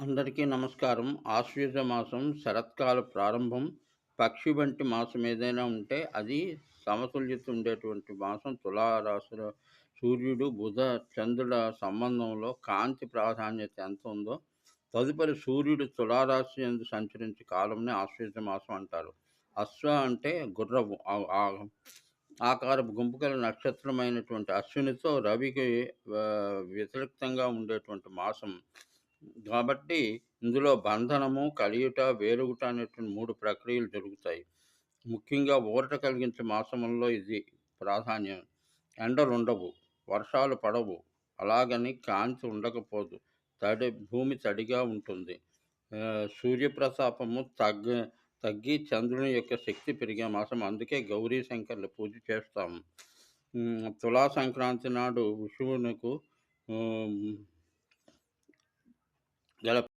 అందరికీ నమస్కారం. ఆశ్వీజ మాసం శరత్కాల ప్రారంభం. పక్షి వంటి మాసం ఏదైనా ఉంటే అది సమతుల్యత ఉండేటువంటి మాసం. తులారాశిలో సూర్యుడు బుధ చంద్రుల సంబంధంలో కాంతి ప్రాధాన్యత ఎంత ఉందో తదుపరి సూర్యుడు తులారాశి ఎందు సంచరించే కాలంని ఆశ్వీజ మాసం అంటారు. అశ్వ అంటే గుర్రము. ఆకార గుంపుకల నక్షత్రమైనటువంటి అశ్వినితో రవికి వ్యతిరేక్తంగా ఉండేటువంటి మాసం కాబట్టి ఇందులో బంధనము కలియుట వేరుగుట అనేటువంటి మూడు ప్రక్రియలు జరుగుతాయి. ముఖ్యంగా ఊరట కలిగించే మాసంలో ఇది ప్రాధాన్యం. ఎండలు ఉండవు వర్షాలు పడవు అలాగని కాంతి ఉండకపోదు. తడి భూమి తడిగా ఉంటుంది. సూర్యప్రతాపము తగ్గ తగ్గి చంద్రుని యొక్క శక్తి పెరిగే మాసం. అందుకే గౌరీ శంకర్లు పూజ చేస్తాము. తులా సంక్రాంతి నాడు విషువునకు Yo